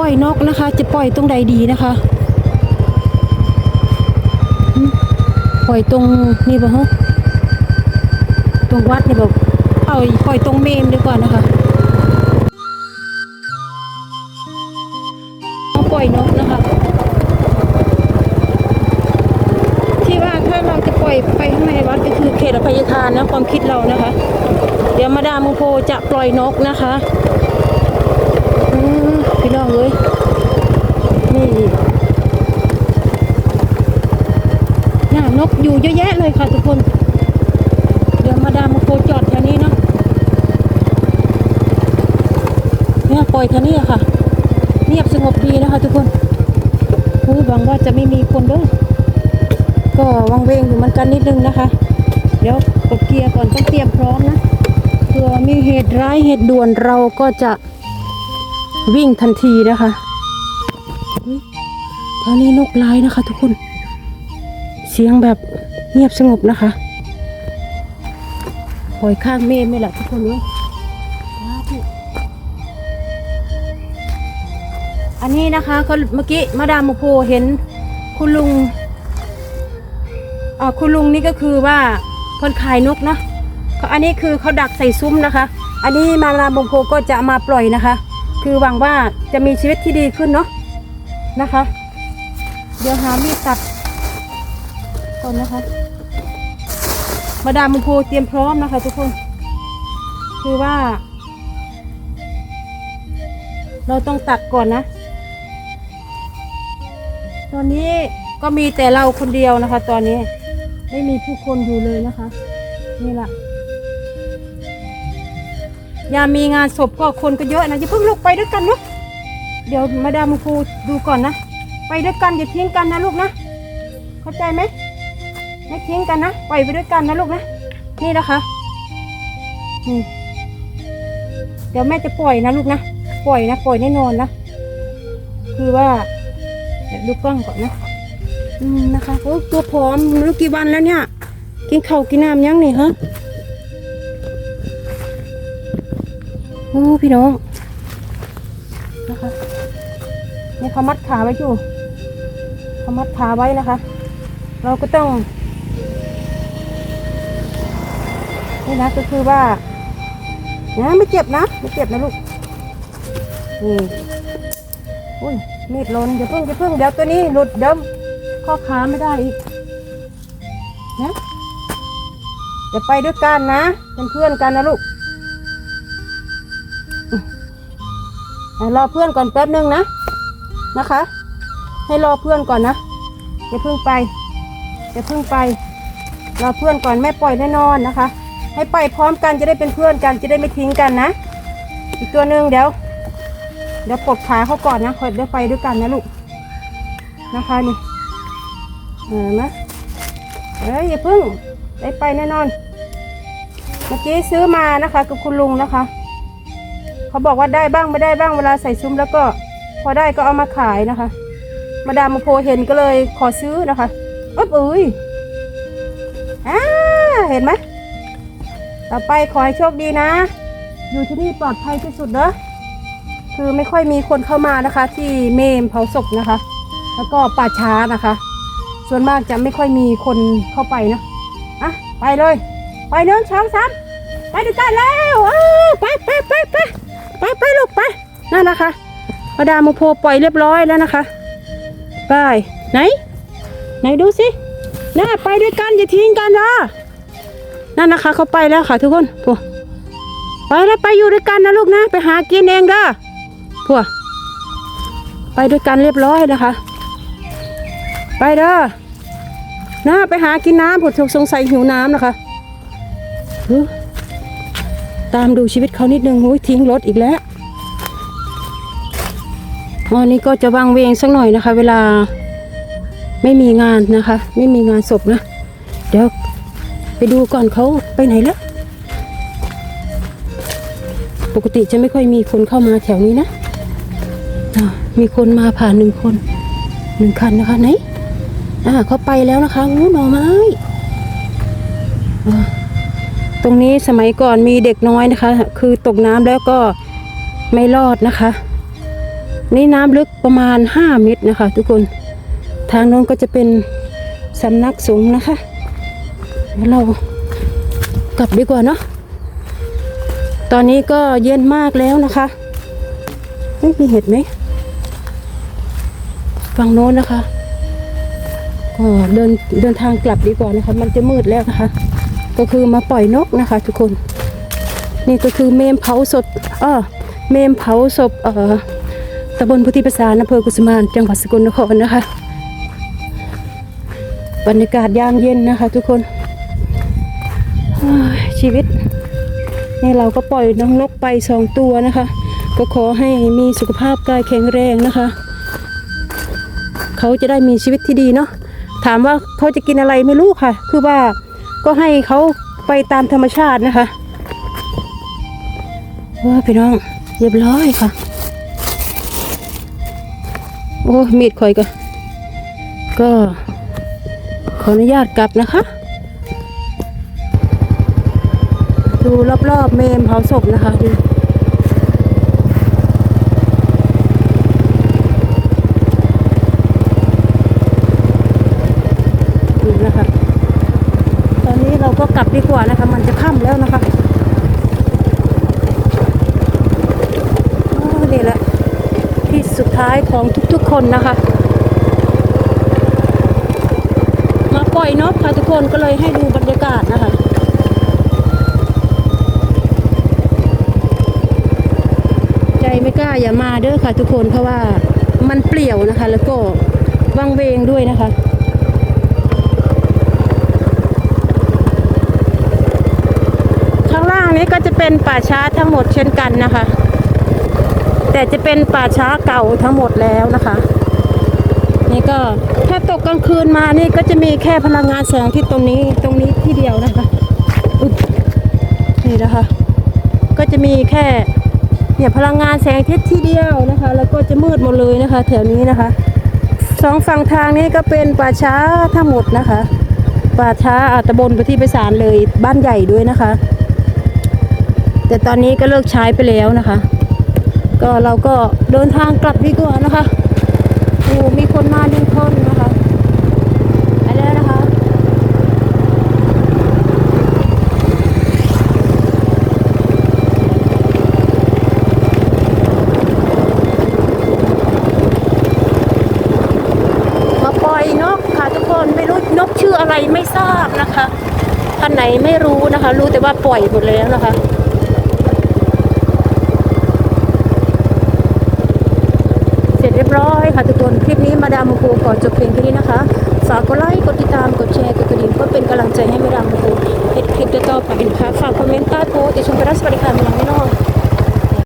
ปล่อยนกนะคะ จะปล่อยตรงใดดีนะคะหึปล่อยตรงนี่บ่ฮะตรงวัดนี่บ่เอาปล่อยตรงเมมดีกว่านะคะเอาปล่อยนกนะคะ ที่ว่าถ้าเราจะปล่อยไปข้างในวัดก็คือเขตอภัยทานนะความคิดเรานะคะ เดี๋ยวมาดามโมโพจะปล่อยนกนะคะ น้องเลยนี่น่านกอยู่เยอะแยะเลยค่ะทุกคน เดี๋ยวมาดามโมโพจอดแถวนี้เนาะเนี่ยปล่อยแถวนี้ค่ะ เงียบสงบดีนะคะทุกคนอุ๊ยหวังว่าจะไม่มีคนเด้วยก็วังเวงอยู่เหมือนกันนิดนึงนะคะ เดี๋ยวกดเกียร์ก่อนต้องเตรียมพร้อมนะเผื่อมีเหตุร้ายเหตุด่วนเราก็จะ วิ่งทันทีนะคะตอนนี้นกร้ายนะคะ ทุกคน เสียงแบบเงียบสงบนะคะปล่อยข้างเมฆไม่หละทุกคนเลยอันนี้นะคะเขาเมื่อกี้มาดามโมโพเห็นคุณลุงอ่าคุณลุงนี่ก็คือว่าคนขายนกเนาะอันนี้คือเขาดักใส่ซุ้มนะคะ อันนี้มาลามโพก็จะมาปล่อยนะคะ คือหวังว่าจะมีชีวิตที่ดีขึ้นเนาะนะคะ เดี๋ยวหามีดตัดก่อนนะคะ มาดามบงโพเตรียมพร้อมนะคะ ทุกคน คือว่า เราต้องตัดก่อนนะ ตอนนี้ก็มีแต่เราคนเดียวนะคะ ตอนนี้ไม่มีผู้คนอยู่เลยนะคะ นี่แหละ ยามมีงานศพก็คนก็เยอะนะอย่าเพิ่งลุกไปด้วยกันเนาะเดี๋ยวมาดามครูดูก่อนนะ ไปด้วยกันอย่าทิ้งกันนะลูกนะ เข้าใจไหมไม่ทิ้งกันนะปล่อยไปด้วยกันนะลูกนะนี่นะคะนี่เดี๋ยวแม่จะปล่อยนะลูกนะปล่อยนะปล่อยแน่นอนนะคือว่าเดี๋ยวดูกล้องก่อนนะอืมนะคะโอ้ตัวผอมม่รู้กี่วันแล้วเนี่ย กินข้าวกินน้ำยังนี่ฮะ โอ้พี่น้องนะคะเนี่ยเขามัดขาไว้อยู่เขามัดขาไว้นะคะ เราก็ต้องนี่นะก็คือว่านะไม่เจ็บนะไม่เจ็บนะลูกนี่อุ้ยมีดหลนอย่าเพิ่งอย่าเพิ่งเดี๋ยวตัวนี้หลุดเดิมข้อขาไม่ได้อีกนะจะไปด้วยกันนะเป็นเพื่อนกันนะลูก รอเพื่อนก่อนแป๊บนึงนะนะคะ ให้รอเพื่อนก่อนนะอย่าเพิ่งไปอย่าเพิ่งไปรอเพื่อนก่อนแม่ปล่อยแน่นอนนะคะ ให้ไปพร้อมกันจะได้เป็นเพื่อนกันจะได้ไม่ทิ้งกันนะ อีกตัวหนึ่งเดี๋ยว เดี๋ยวปลดขาเขาก่อนนะคอยเดี๋ยวไปด้วยกันนะลูกนะคะนี่เห็นไหมเอ้ยอย่าพึ่งได้ไปแน่นอน เมื่อกี้ซื้อมานะคะกับคุณลุงนะคะ เขาบอกว่าได้บ้างไม่ได้บ้างเวลาใส่ซุ้มแล้วก็ พอได้ก็เอามาขายนะคะ มาดามมาโพเห็นก็เลยขอซื้อนะคะอ๊บเอ้ยอ่าเห็นไหมต่อไปขอให้โชคดีนะ อยู่ที่นี่ปลอดภัยที่สุดเนอะคือไม่ค่อยมีคนเข้ามานะคะ ที่เมมเผาศพนะคะ แล้วก็ป่าช้านะคะ ส่วนมากจะไม่ค่อยมีคนเข้าไปนะอะไปเลย ไปเนื้อช้างซ้ำไปด้วยกันแล้วไปไปไปไป ไปไปลูกไปนั่นนะคะมาดามโพปล่อยเรียบร้อยแล้วนะคะ ไป ไหน ไหนดูสิน่าไปด้วยกันอย่าทิ้งกันนะนั่นนะคะเขาไปแล้วค่ะทุกคนพวกไปแล้วไปอยู่ด้วยกันนะลูกนะ ไปหากินเองเด้อพวกไปด้วยกันเรียบร้อยนะคะ ไปเด้อนะไปหากินน้ำผมสงสัยหิวน้ำนะคะ ตามดูชีวิตเขานิดนึงโอ้ยทิ้งรถอีกแล้ววันนี้ก็จะวางเวงสักหน่อยนะคะ เวลาไม่มีงานนะคะ ไม่มีงานศพนะ เดี๋ยวไปดูก่อนเขาไปไหนแล้ว ปกติจะไม่ค่อยมีคนเข้ามาแถวนี้นะ มีคนมาผ่านหนึ่งคนหนึ่งคันนะคะไหนอ่าเขาไปแล้วนะคะอู้หน่อไม้ ตรงนี้สมัยก่อนมีเด็กน้อยนะคะ คือตกน้ำแล้วก็ไม่รอดนะคะ นี่น้ำลึกประมาณ 5 เมตรนะคะ ทุกคนทางโน้นก็จะเป็นสำนักสงฆ์นะคะเดี๋ยวเรากลับดีกว่าเนาะตอนนี้ก็เย็นมากแล้วนะคะเฮ้ยมีเห็ดไหมฝั่งโน้นนะคะก็เดินเดินทางกลับดีกว่านะคะ มันจะมืดแล้วนะคะ ก็คือมาปล่อยนกนะคะ ทุกคน นี่ก็คือเมมเผาศพเออเมมเผาศพเอ่อตำบลพุทธิประสานอำเภอกุสุมานจังหวัดสกลนครนะคะ บรรยากาศยามเย็นนะคะ ทุกคนชีวิตนี่เราก็ปล่อยน้องนกไปสองตัวนะคะ ก็ขอให้มีสุขภาพกายแข็งแรงนะคะ เขาจะได้มีชีวิตที่ดีเนาะถามว่าเขาจะกินอะไรไม่รู้ค่ะ คือว่า ก็ให้เขาไปตามธรรมชาตินะคะว้าพี่น้องเรียบร้อยค่ะ โอ้มีดคอยก็ ก็ขออนุญาตกลับนะคะ ดูรอบๆเมมเผาศพนะคะดูดูนะคะ ตอนนี้เราก็ก ลับดีกว่านะคะ มันจะค่ำแล้วนะคะโอ้นี่แหละที่สุดท้ายของทุกๆคนนะคะ มาปล่อยนกค่ะทุกคนก็เลยให้ดูบรรยากาศนะคะใจไม่กล้าอย่ามาเด้อค่ะทุกคนเพราะว่ามันเปลี่ยวนะคะ แล้วก็วังเวงด้วยนะคะ ข้างล่าง นี้ก็จะเป็นป่าช้าทั้งหมดเช่นกันนะคะ แต่จะเป็นป่าช้าเก่าทั้งหมดแล้วนะคะ นี่ก็ถ้าตกกลางคืนมานี่ก็จะมีแค่พลังงานแสงที่ตรงนี้ตรงนี้ที่เดียวนะคะนี่นะคะ ก็จะมีแค่เนี่ยพลังงานแสงอาทิตย์ที่เดียวนะคะ แล้วก็จะมืดหมดเลยนะคะ แถวนี้นะคะสองฝั่งทางนี้ก็เป็นป่าช้าทั้งหมดนะคะ ป่าช้าอาตำบลปฏิไปสารเลยบ้านใหญ่ด้วยนะคะ แต่ตอนนี้ก็เลิกใช้ไปแล้วนะคะ ก็เราก็เดินทางกลับดีกว่านะคะโอ้มีคนมาหนึ่งคนนะคะไปแล้วนะคะ มาปล่อยนกค่ะทุกคนไม่รู้นกชื่ออะไรไม่ทราบนะคะท่านไหนไม่รู้นะคะ รู้แต่ว่าปล่อยหมดแล้วนะคะ เสร็จเรียบร้อย ค่ะทุกคนคลิปนี้มาดามมโก่อนจบเพียงแค่นี้นะคะ ฝากกดไลค์กดติดตามกดแชร์กดกระดิ่งเพื่อเป็นกำลังใจให้มาดามมโกเฮ็ดคลิปต่อไปนะคะฝากคอมเมนต์ใต้โพสต์ติชมไปรัสบริการมาลังไม่